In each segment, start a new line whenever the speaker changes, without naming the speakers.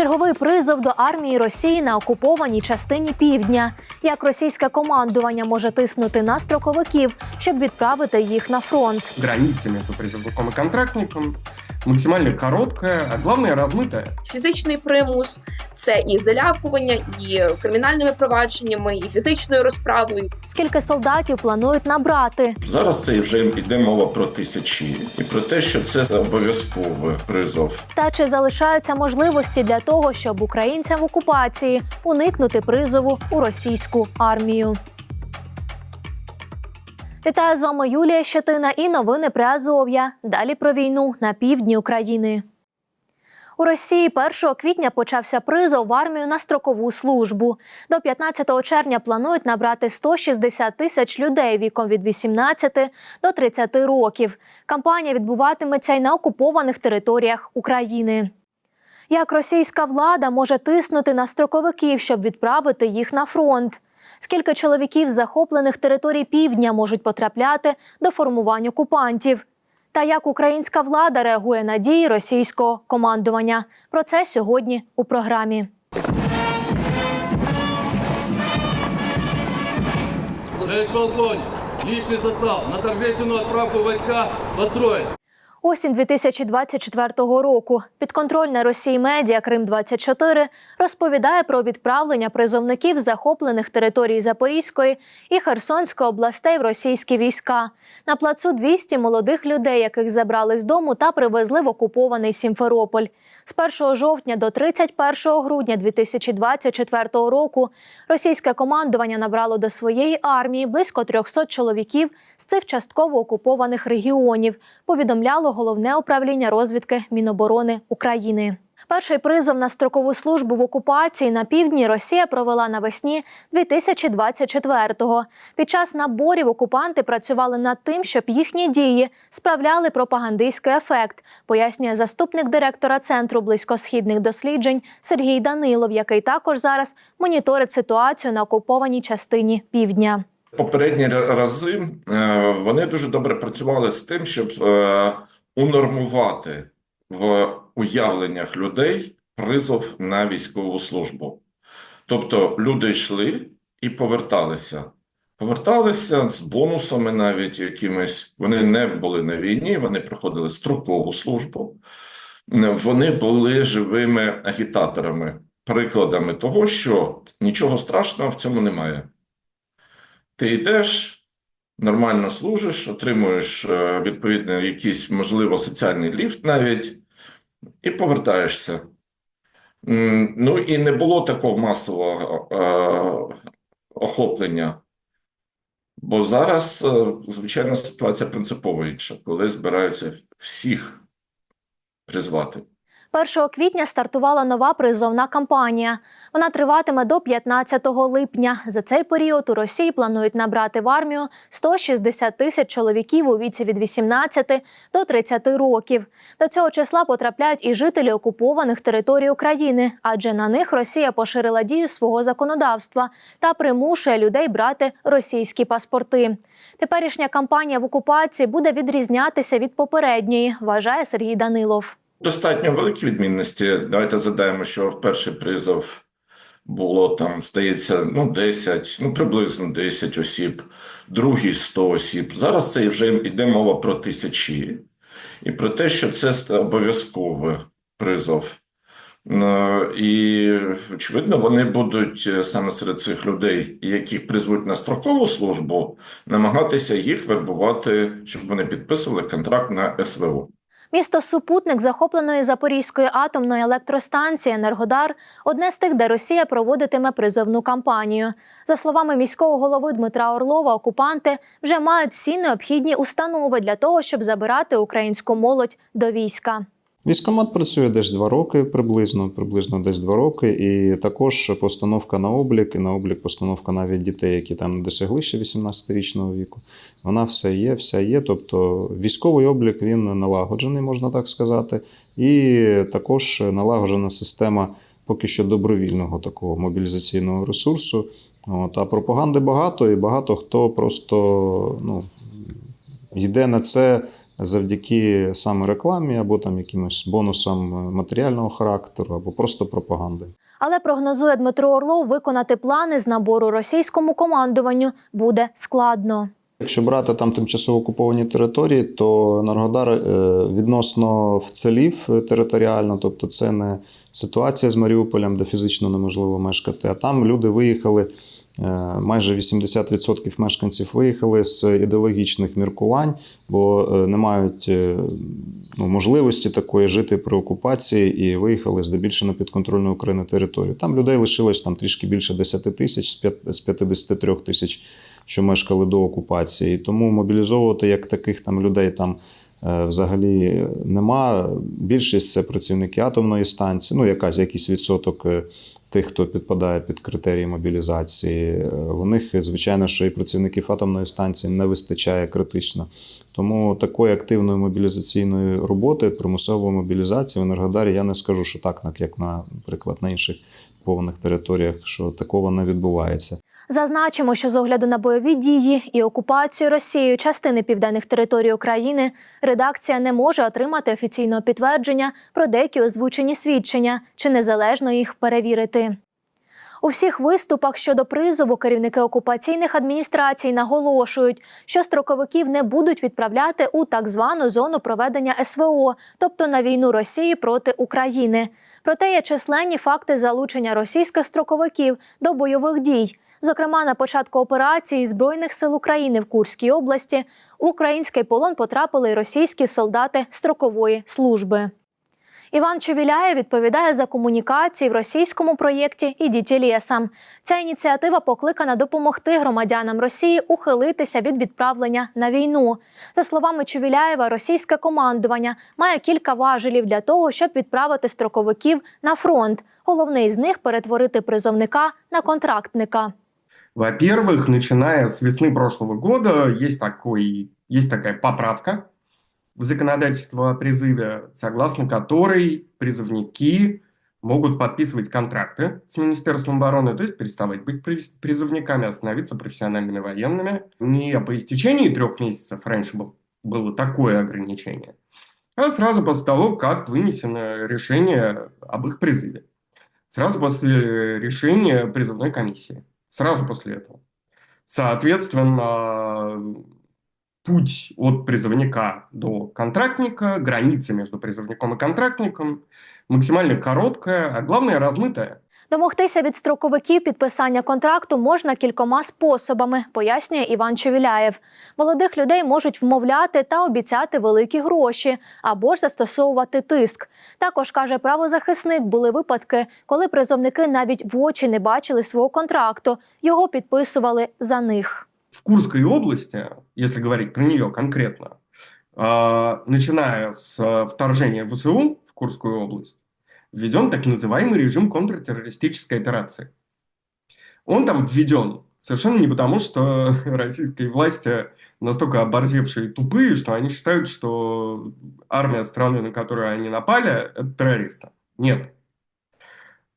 Черговий призов до армії Росії на окупованій частині півдня. Як російське командування може тиснути на строковиків, щоб відправити їх на фронт?
Границями по призову и контрактником максимально короткая, а главное размытая.
Фізичний примус це і залякування, і кримінальними провадженнями, і фізичною розправою.
Скільки солдатів планують набрати?
Зараз це вже йде мова про тисячі і про те, що це обов'язковий призов.
Та чи залишаються можливості для того, щоб українцям в окупації уникнути призову у російську армію? Вітаю з вами Юлія Щетина і новини про Азов'я. Далі про війну на півдні України. У Росії 1 квітня почався призов в армію на строкову службу. До 15 червня планують набрати 160 тисяч людей віком від 18 до 30 років. Кампанія відбуватиметься й на окупованих територіях України. Як російська влада може тиснути на строковиків, щоб відправити їх на фронт? Скільки чоловіків захоплених територій півдня можуть потрапляти до формувань окупантів? Та як українська влада реагує на дії російського командування? Про це сьогодні у програмі.
Полковник, личный состав на торжественную отправку войска построен.
Осінь 2024 року підконтрольна Росії медіа Крим 24 розповідає про відправлення призовників захоплених територій Запорізької і Херсонської областей в російські війська. На плацу 200 молодих людей, яких забрали з дому та привезли в окупований Сімферополь. З 1 жовтня до 31 грудня 2024 року російське командування набрало до своєї армії близько 300 чоловіків з цих частково окупованих регіонів. Повідомляло головне управління розвідки Міноборони України. Перший призов на строкову службу в окупації на півдні Росія провела навесні 2024-го. Під час наборів окупанти працювали над тим, щоб їхні дії справляли пропагандистський ефект, пояснює заступник директора центру близькосхідних досліджень Сергій Данилов, який також зараз моніторить ситуацію на окупованій частині півдня.
Попередні рази е, вони дуже добре працювали з тим, щоб е, унормувати в уявленнях людей призов на військову службу. Тобто люди йшли і поверталися. Поверталися з бонусами навіть якимись. Вони не були на війні, вони проходили строкову службу. Вони були живими агітаторами, прикладами того, що нічого страшного в цьому немає. Ти йдеш, нормально служиш, отримуєш е, відповідно якийсь, можливо, соціальний ліфт навіть, і повертаєшся. Ну і не було такого масового е, охоплення. Бо зараз, е, звичайно, ситуація принципово інша, коли збираються всіх призвати.
1 квітня стартувала нова призовна кампанія. Вона триватиме до 15 липня. За цей період у Росії планують набрати в армію 160 тисяч чоловіків у віці від 18 до 30 років. До цього числа потрапляють і жителі окупованих територій України, адже на них Росія поширила дію свого законодавства та примушує людей брати російські паспорти. Теперішня кампанія в окупації буде відрізнятися від попередньої, вважає Сергій Данилов.
Достатньо великі відмінності. Давайте задаємо, що в перший призов було там, здається, ну 10, ну приблизно 10 осіб, другий 100 осіб. Зараз це вже йде мова про тисячі, і про те, що це обов'язковий призов. Ну, і очевидно, вони будуть е, саме серед цих людей, яких призвуть на строкову службу, намагатися їх вербувати, щоб вони підписували контракт на СВО.
Місто супутник захопленої Запорізької атомної електростанції Енергодар одне з тих, де Росія проводитиме призовну кампанію. За словами міського голови Дмитра Орлова, окупанти вже мають всі необхідні установи для того, щоб забирати українську молодь до війська.
Військомат працює десь два роки приблизно, приблизно десь два роки, і також постановка на облік, і на облік постановка навіть дітей, які там досягли ще 18-річного віку. Вона все є, вся є. Тобто військовий облік він налагоджений, можна так сказати, і також налагоджена система поки що добровільного такого мобілізаційного ресурсу. От, а пропаганди багато, і багато хто просто ну, йде на це завдяки саме рекламі або там якимось бонусам е, матеріального характеру, або просто пропаганди.
Але прогнозує Дмитро Орлов, виконати плани з набору російському командуванню буде складно.
Якщо брати там тимчасово окуповані території, то Енергодар е, відносно вцелів е, територіально, тобто це не ситуація з Маріуполем, де фізично неможливо мешкати, а там люди виїхали. Е, Майже 80% мешканців виїхали з ідеологічних міркувань, бо е, не мають е, ну, можливості такої жити при окупації і виїхали здебільшого на підконтрольну Україну територію. Там людей лишилось там трішки більше 10 тисяч з 53 тисяч що мешкали до окупації. Тому мобілізовувати як таких там людей там взагалі нема. Більшість це працівники атомної станції, ну якась якийсь відсоток. Е, Тих, хто підпадає під критерії мобілізації, В у них, звичайно, що і працівників атомної станції не вистачає критично. Тому такої активної мобілізаційної роботи, примусової мобілізації в Енергодарі я не скажу, що так, як, наприклад, на інших повних територіях, що такого не відбувається.
Зазначимо, що з огляду на бойові дії і окупацію Росією частини південних територій України редакція не може отримати офіційного підтвердження про деякі озвучені свідчення чи незалежно їх перевірити. У всіх виступах щодо призову керівники окупаційних адміністрацій наголошують, що строковиків не будуть відправляти у так звану зону проведення СВО, тобто на війну Росії проти України. Проте є численні факти залучення російських строковиків до бойових дій. Зокрема, на початку операції Збройних сил України в Курській області у український полон потрапили російські солдати строкової служби. Іван Чувіляєв відповідає за комунікації в російському проєкті «Ідіть лісом». Ця ініціатива покликана допомогти громадянам Росії ухилитися від відправлення на війну. За словами Чувіляєва, російське командування має кілька важелів для того, щоб відправити строковиків на фронт. Головний з них перетворити призовника на контрактника.
Во-первых, начиная с весны прошлого года есть, такой, есть такая поправка в законодательство о призыве, согласно которой призывники могут подписывать контракты с Министерством обороны, то есть переставать быть приз- призывниками, а становиться профессиональными военными. Не по истечении трех месяцев, раньше был- было такое ограничение, а сразу после того, как вынесено решение об их призыве. Сразу после решения призывной комиссии. Сразу после этого. Соответственно, путь от призывника до контрактника, граница между призывником и контрактником максимально короткая, а главное размытая.
Домогтися від строковиків підписання контракту можна кількома способами, пояснює Іван Чевіляєв. Молодих людей можуть вмовляти та обіцяти великі гроші або ж застосовувати тиск. Також каже правозахисник, були випадки, коли призовники навіть в очі не бачили свого контракту, його підписували за них.
В Курской области, если говорить про нее конкретно, а, начиная с а, вторжения ВСУ в Курскую область, введен так называемый режим контртеррористической операции. Он там введен совершенно не потому, что российские власти настолько оборзевшие и тупые, что они считают, что армия страны, на которую они напали, это террористы. Нет.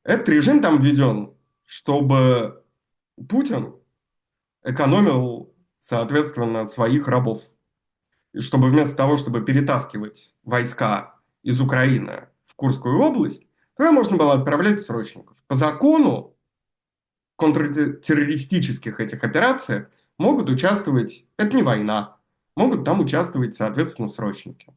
Этот режим там введен, чтобы Путин экономил, соответственно, своих рабов. И чтобы вместо того, чтобы перетаскивать войска из Украины Курскую область, туда можно было отправлять срочников. По закону в контртеррористических этих операциях могут участвовать, это не война, могут там участвовать, соответственно, срочники.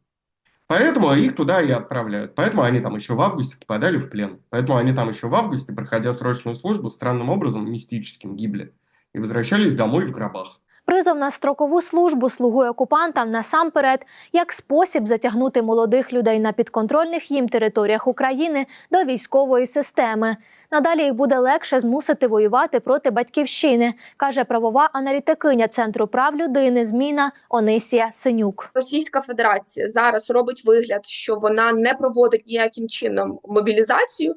Поэтому их туда и отправляют. Поэтому они там еще в августе попадали в плен. Поэтому они там еще в августе, проходя срочную службу, странным образом, мистическим, гибли. И возвращались домой в гробах.
Призов на строкову службу слугує окупантам насамперед як спосіб затягнути молодих людей на підконтрольних їм територіях України до військової системи. Надалі їх буде легше змусити воювати проти батьківщини, каже правова аналітикиня Центру прав людини зміна Онисія Синюк.
Російська Федерація зараз робить вигляд, що вона не проводить ніяким чином мобілізацію.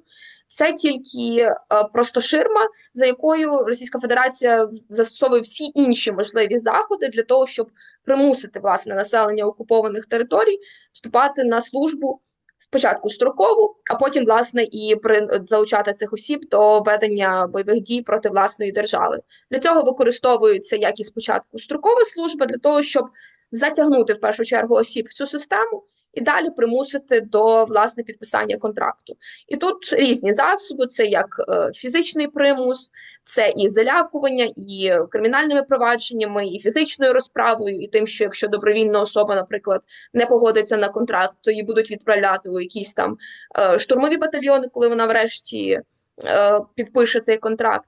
Це тільки е, просто ширма, за якою Російська Федерація застосовує всі інші можливі заходи для того, щоб примусити власне населення окупованих територій вступати на службу спочатку строкову, а потім власне і при залучати цих осіб до ведення бойових дій проти власної держави. Для цього використовується як і спочатку строкова служба для того, щоб затягнути в першу чергу осіб в цю систему і далі примусити до власне підписання контракту. І тут різні засоби: це як е, фізичний примус, це і залякування, і кримінальними провадженнями, і фізичною розправою, і тим, що якщо добровільна особа, наприклад, не погодиться на контракт, то її будуть відправляти у якісь там е, штурмові батальйони, коли вона врешті е, підпише цей контракт.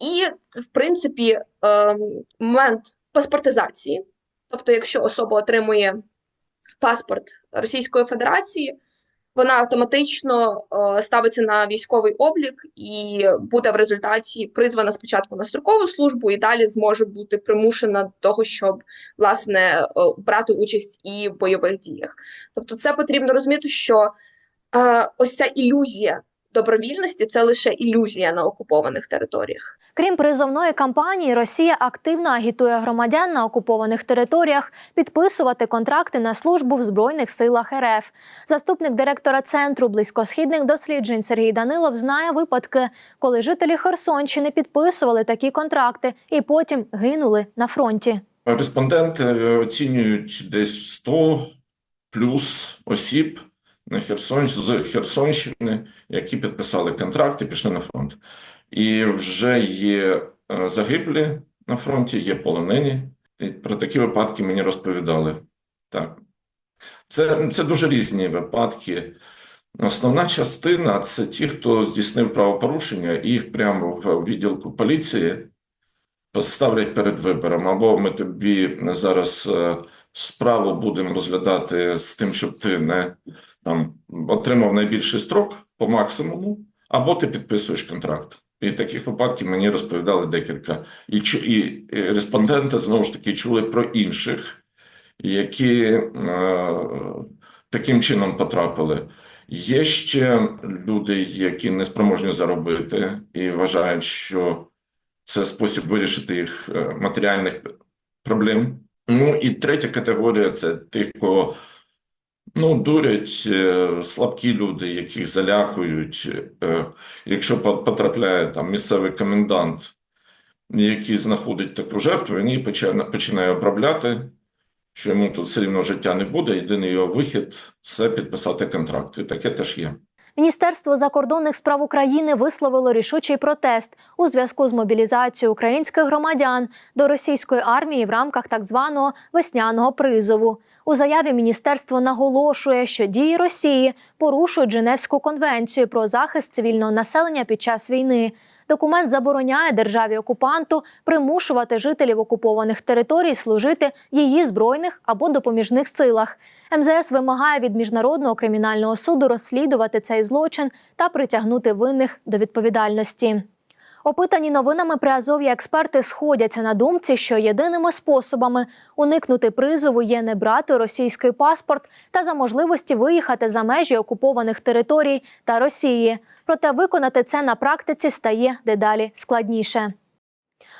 І, в принципі, е, момент паспортизації, тобто, якщо особа отримує паспорт Російської Федерації, вона автоматично е, ставиться на військовий облік і буде в результаті призвана спочатку на строкову службу, і далі зможе бути примушена до того, щоб власне е, брати участь і в бойових діях. Тобто, це потрібно розуміти, що е, ось ця ілюзія добровільності це лише ілюзія на окупованих територіях.
Крім призовної кампанії, Росія активно агітує громадян на окупованих територіях підписувати контракти на службу в збройних силах РФ. Заступник директора центру близькосхідних досліджень Сергій Данилов знає випадки, коли жителі Херсонщини підписували такі контракти і потім гинули на фронті.
Респонденти е, оцінюють десь 100 плюс осіб на Херсон, з Херсонщини, які підписали контракт і пішли на фронт. І вже є е, загиблі на фронті, є полонені. І про такі випадки мені розповідали. Так. Це, це дуже різні випадки. Основна частина це ті, хто здійснив правопорушення, і їх прямо в відділку поліції поставлять перед вибором. Або ми тобі зараз е, справу будемо розглядати з тим, щоб ти не там отримав найбільший строк по максимуму, або ти підписуєш контракт. І таких випадків мені розповідали декілька. І, і, і респонденти знову ж таки чули про інших, які е, таким чином потрапили. Є ще люди, які не спроможні заробити і вважають, що це спосіб вирішити їх е, матеріальних проблем. Ну і третя категорія це тих, кого ну, дурять е, слабкі люди, яких залякують. Е, Якщо потрапляє там місцевий комендант, який знаходить таку жертву, він її починає, обробляти, що йому тут все рівно життя не буде. Єдиний його вихід це підписати контракт. І таке теж є.
Міністерство закордонних справ України висловило рішучий протест у зв'язку з мобілізацією українських громадян до російської армії в рамках так званого весняного призову. У заяві міністерство наголошує, що дії Росії порушують Женевську конвенцію про захист цивільного населення під час війни. Документ забороняє державі окупанту примушувати жителів окупованих територій служити в її збройних або допоміжних силах. МЗС вимагає від міжнародного кримінального суду розслідувати цей злочин та притягнути винних до відповідальності. Опитані новинами приазові експерти сходяться на думці, що єдиними способами уникнути призову є не брати російський паспорт та за можливості виїхати за межі окупованих територій та Росії. Проте виконати це на практиці стає дедалі складніше.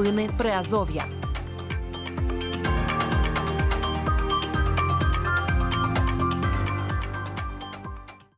Новини Приазов'я.